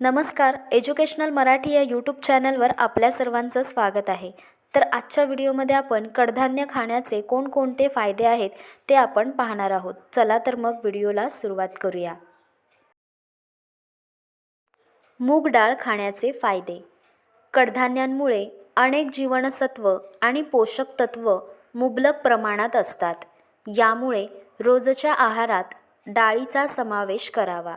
नमस्कार एज्युकेशनल मराठी या यूट्यूब चॅनलवर आपल्या सर्वांचं स्वागत आहे. तर आजच्या व्हिडिओमध्ये आपण कडधान्य खाण्याचे कोणकोणते फायदे आहेत ते आपण पाहणार आहोत. चला तर मग व्हिडिओला सुरुवात करूया. मूग डाळ खाण्याचे फायदे. कडधान्यांमुळे अनेक जीवनसत्व आणि पोषक तत्व मुबलक प्रमाणात असतात. यामुळे रोजच्या आहारात डाळीचा समावेश करावा.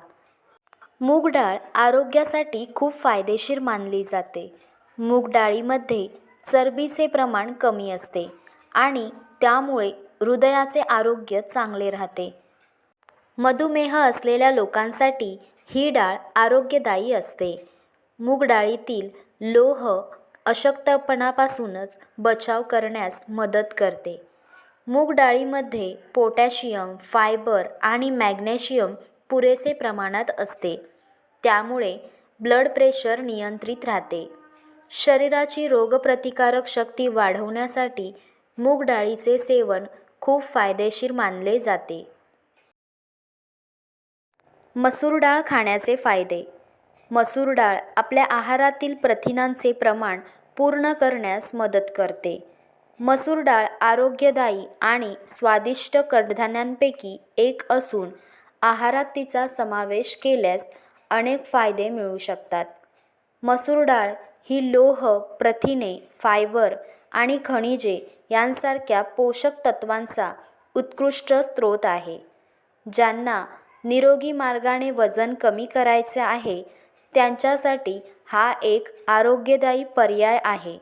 मूग डाळ आरोग्यासाठी खूप फायदेशीर मानली जाते. मूग डाळीमध्ये चरबीचे प्रमाण कमी असते आणि त्यामुळे हृदयाचे आरोग्य चांगले राहते. मधुमेह असलेल्या लोकांसाठी ही डाळ आरोग्यदायी असते. मूग डाळीतील लोह अशक्तपणापासूनच बचाव करण्यास मदत करते. मूग डाळीमध्ये पोटॅशियम फायबर आणि मॅग्नेशियम पुरेसे प्रमाणात असते. त्यामुळे ब्लड प्रेशर नियंत्रित राहते. शरीराची रोगप्रतिकारक शक्ती वाढवण्यासाठी मूग डाळीचे सेवन खूप फायदेशीर मानले जाते. मसूर डाळ खाण्याचे फायदे. मसूर डाळ आपल्या आहारातील प्रथिनांचे प्रमाण पूर्ण करण्यास मदत करते. मसूर डाळ आरोग्यदायी आणि स्वादिष्ट कडधान्यांपैकी एक असून आहारात तिचा समावेश केल्यास अनेक फायदे मिळू शकतात. मसूर डाळ ही लोह प्रथिने फायबर आणि खनिजे यांसारख्या पोषक तत्वांचा उत्कृष्ट स्रोत आहे. ज्यांना निरोगी मार्गाने वजन कमी करायचे आहे त्यांच्यासाठी हा एक आरोग्यदायी पर्याय आहे.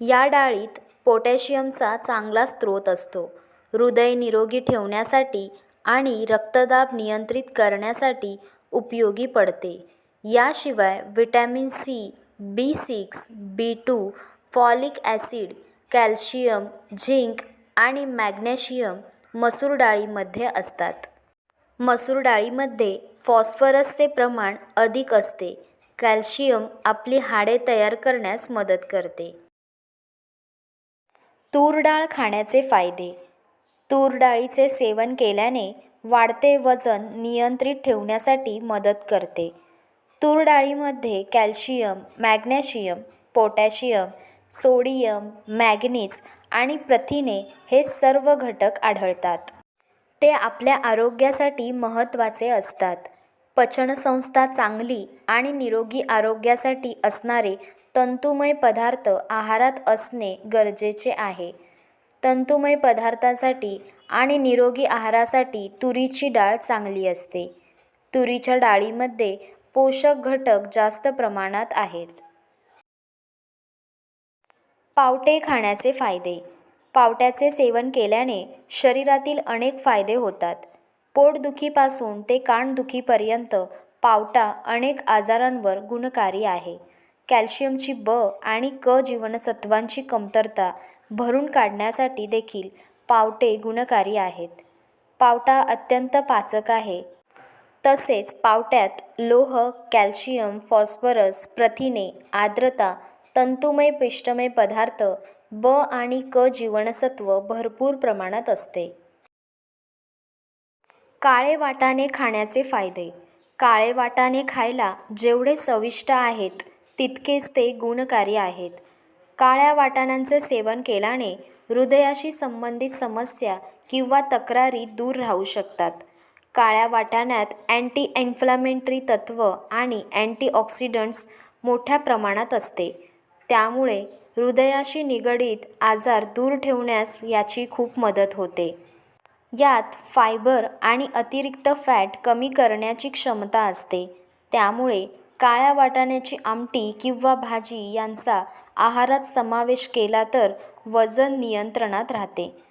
या डाळीत पोटॅशियमचा चांगला स्रोत असतो. हृदय निरोगी ठेवण्यासाठी आणि रक्तदाब नियंत्रित करण्यासाठी उपयोगी पडते. याशिवाय vitamin C B six B two folic acid calcium zinc आणि मॅग्नेशियम मसूर डाळीमध्ये असतात. मसूर डाळीमध्ये फॉस्फरसचे प्रमाण अधिक असते. कॅल्शियम आपली हाडे तयार करण्यास मदत करते. तूर डाळ खाण्याचे फायदे तूर डाळीचे सेवन केल्याने वाढते वजन नियंत्रित ठेवण्यासाठी मदत करते. तूर डाळीमध्ये calcium magnesium potassium sodium manganese आणि प्रथिने हे सर्व घटक आढळतात. ते आपल्या आरोग्यासाठी महत्त्वाचे असतात. पचनसंस्था चांगली आणि निरोगी आरोग्यासाठी असणारे तंतुमय पदार्थ आहारात असणे गरजेचे आहे. तंतुमय पदार्थासाठी आणि निरोगी आहारासाठी तुरीची डाळ चांगली असते. तुरीच्या डाळीमध्ये पोषक घटक जास्त प्रमाणात आहेत. पावटे खाण्याचे फायदे. पावट्याचे सेवन केल्याने शरीरातील अनेक फायदे होतात. पोटदुखीपासून ते कानदुखीपर्यंत पावटा अनेक आजारांवर गुणकारी आहे. कॅल्शियमची ब आणि क जीवनसत्वांची कमतरता भरून काढण्यासाठी देखील पावटे गुणकारी आहेत. पावटा अत्यंत पाचक आहे. तसेच पावट्यात लोह कॅल्शियम फॉस्फरस प्रथिने आर्द्रता तंतुमय पिष्टमय पदार्थ ब आणि क जीवनसत्व भरपूर प्रमाणात असते. काळे वाटाणे खाण्याचे फायदे. काळे वाटाणे खायला जेवढे चविष्ट आहेत तितकेच ते गुणकारी आहेत. काळ्या वाटाण्यांचे सेवन केल्याने हृदयाशी संबंधित समस्या किंवा तक्रारी दूर राहू शकतात. काळ्या वाटाण्यात अँटी इन्फ्लामेटरी तत्व आणि अँटीऑक्सिडंट्स मोठ्या प्रमाणात असते. त्यामुळे हृदयाशी निगडीत आजार दूर ठेवण्यास याची खूप मदत होते. यात फायबर आणि अतिरिक्त फॅट कमी करण्याची क्षमता असते. त्यामुळे काळ्या वाटाण्याची आमटी किंवा भाजी यांचा आहारात समावेश केला तर वजन नियंत्रणात राहते.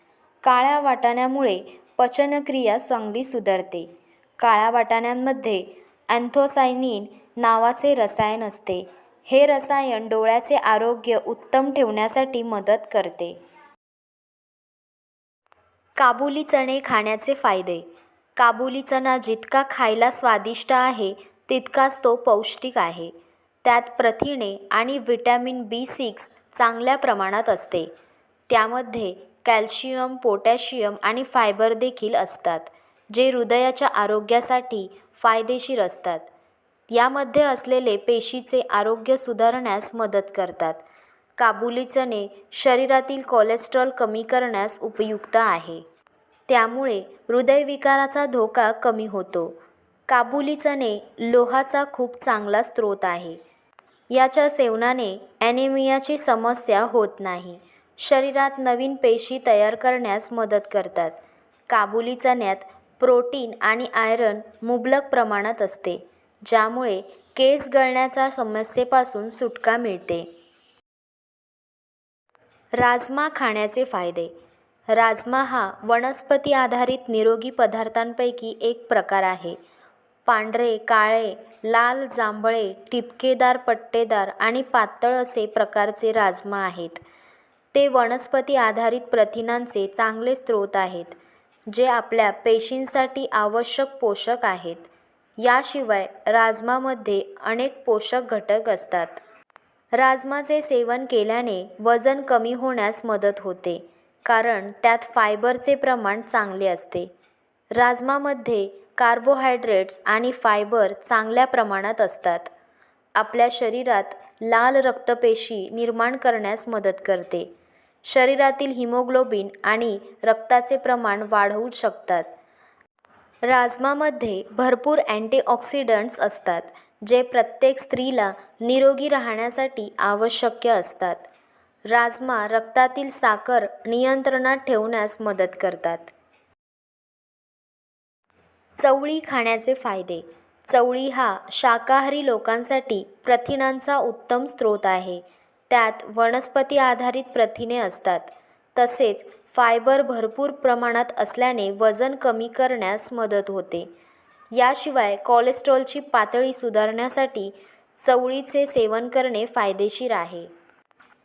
काळ्या वाटाण्यामुळे पचनक्रिया चांगली सुधारते. काळ्या वाटाण्यांमध्ये अँथोसायनिन नावाचे रसायन असते. हे रसायन डोळ्याचे आरोग्य उत्तम ठेवण्यासाठी मदत करते. काबुली चणे खाण्याचे फायदे. काबुली चणा जितका खायला स्वादिष्ट आहे तितकाच तो पौष्टिक आहे. त्यात प्रथिने आणि व्हिटॅमिन बी सिक्स चांगल्या प्रमाणात असते. त्यामध्ये कॅल्शियम पोटॅशियम आणि फायबर देखील असतात जे हृदयाच्या आरोग्यासाठी फायदेशीर असतात. यामध्ये असलेले पेशीचे आरोग्य सुधारण्यास मदत करतात. काबुली चणे शरीरातील कोलेस्ट्रॉल कमी करण्यास उपयुक्त आहे. त्यामुळे हृदयविकाराचा धोका कमी होतो. काबुली चणे लोहाचा खूप चांगला स्रोत आहे. याच्या सेवनाने ॲनिमियाची समस्या होत नाही. शरीरात नवीन पेशी तयार करण्यास मदत करतात. काबुली चण्यात प्रोटीन आणि आयरन मुबलक प्रमाणात असते ज्यामुळे केस गळण्याच्या समस्येपासून सुटका मिळते. राजमा खाण्याचे फायदे. राजमा हा वनस्पती आधारित निरोगी पदार्थांपैकी एक प्रकार आहे. पांढरे काळे लाल जांभळे ठिपकेदार पट्टेदार आणि पातळ असे प्रकारचे राजमा आहेत. ते वनस्पती आधारित प्रथिनांचे चांगले स्रोत आहेत जे आपल्या पेशींसाठी आवश्यक पोषक आहेत. याशिवाय राजमामध्ये अनेक पोषक घटक असतात. राजमाचे सेवन केल्याने वजन कमी होण्यास मदत होते कारण त्यात फायबरचे प्रमाण चांगले असते. राजमामध्ये कार्बोहायड्रेट्स आणि फायबर चांगल्या प्रमाणात असतात. आपल्या शरीरात लाल रक्तपेशी निर्माण करण्यास मदत करते. शरीरातील हिमोग्लोबिन आणि रक्ताचे प्रमाण वाढवू शकतात. राजमामध्ये भरपूर अँटीऑक्सिडंट्स असतात जे प्रत्येक स्त्रीला निरोगी राहण्यासाठी आवश्यक असतात. राजमा रक्तातील साखर नियंत्रणात ठेवण्यास मदत करतात. चवळी खाण्याचे फायदे. चवळी हा शाकाहारी लोकांसाठी प्रथिनांचा उत्तम स्रोत आहे. त्यात वनस्पती आधारित प्रथिने असतात. तसेच फायबर भरपूर प्रमाणात असल्याने वजन कमी करण्यास मदत होते. याशिवाय कोलेस्ट्रॉलची पातळी सुधारण्यासाठी चवळीचे सेवन करणे फायदेशीर आहे.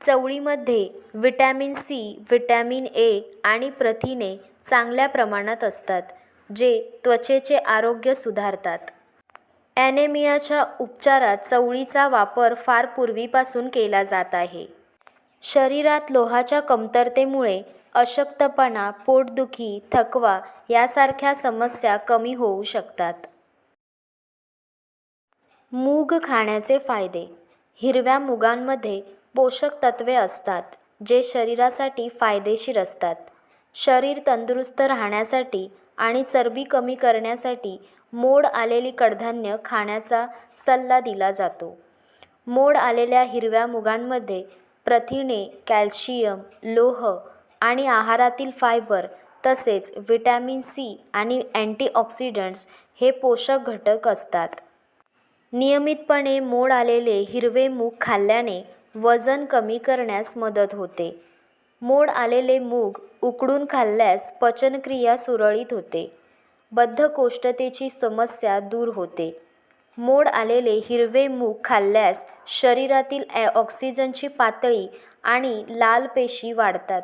चवळीमध्ये व्हिटॅमिन सी व्हिटॅमिन ए आणि प्रथिने चांगल्या प्रमाणात असतात. जे त्वचेचे आरोग्य सुधारतात. ॲनेमियाच्या उपचारात चवळीचा वापर फार पूर्वीपासून केला जात आहे. शरीरात लोहाच्या कमतरतेमुळे अशक्तपणा पोटदुखी थकवा यासारख्या समस्या कमी होऊ शकतात. मूग खाण्याचे फायदे. हिरव्या मुगांमध्ये पोषक तत्वे असतात जे शरीरासाठी फायदेशीर असतात. शरीर तंदुरुस्त राहण्यासाठी आणि चरबी कमी करण्यासाठी मोड आलेली कडधान्य खाण्याचा सल्ला दिला जातो. मोड आलेल्या हिरव्या मुगांमध्ये प्रथिने कॅल्शियम लोह आणि आहारातील फायबर तसेच व्हिटॅमिन सी आणि अँटीऑक्सिडंट्स हे पोषक घटक असतात. नियमितपणे मोड आलेले हिरवे मूग खाल्ल्याने वजन कमी करण्यास मदत होते. मोड आलेले मूग उकडून खाल्ल्यास पचनक्रिया सुरळीत होते. बद्धकोष्ठतेची समस्या दूर होते. मोड आलेले हिरवे मूग खाल्ल्यास शरीरातील ॲ ऑक्सिजनची पातळी आणि लाल पेशी वाढतात.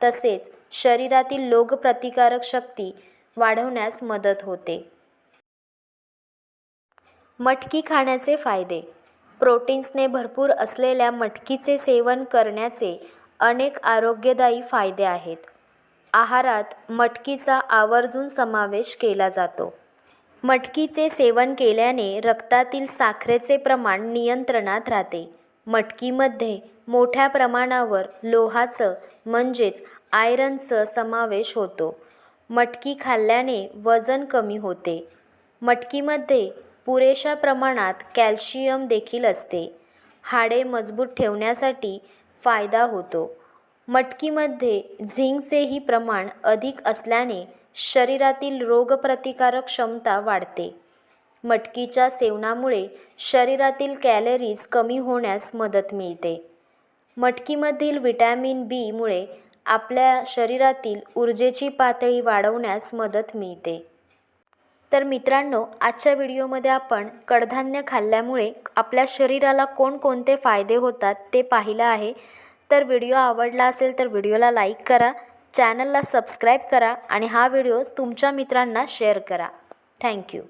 तसेच शरीरातील रोगप्रतिकारक शक्ती वाढवण्यास मदत होते. मटकी खाण्याचे फायदे. प्रोटीन्सने भरपूर असलेल्या मटकीचे सेवन करण्याचे अनेक आरोग्यदायी फायदे आहेत. आहारात मटकीचा आवर्जून समावेश केला जातो. मटकीचे सेवन केल्याने रक्तातील साखरेचे प्रमाण नियंत्रणात राहते. मटकीमध्ये मोठ्या प्रमाणावर लोहाचं म्हणजेच आयरनचं समावेश होतो. मटकी खाल्ल्याने वजन कमी होते. मटकीमध्ये पुरेशा प्रमाणात कॅल्शियम देखील असते. हाडे मजबूत ठेवण्यासाठी फायदा होतो. मटकीमध्ये झिंकचेही प्रमाण अधिक असल्याने शरीरातील रोगप्रतिकारक क्षमता वाढते. मटकीच्या सेवनामुळे शरीरातील कॅलरीज कमी होण्यास मदत मिळते. मटकीमधील व्हिटॅमिन बीमुळे आपल्या शरीरातील ऊर्जेची पातळी वाढवण्यास मदत मिळते. तर मित्रांनो आजच्या व्हिडिओमध्ये आपण कडधान्य खाल्ल्यामुळे आपल्या शरीराला कोणकोणते फायदे होतात ते पाहिलं आहे. तर व्हिडिओ आवडला असेल तर व्हिडिओला लाईक करा चॅनलला सबस्क्राईब करा आणि हा व्हिडिओ तुमच्या मित्रांना शेअर करा. थँक्यू.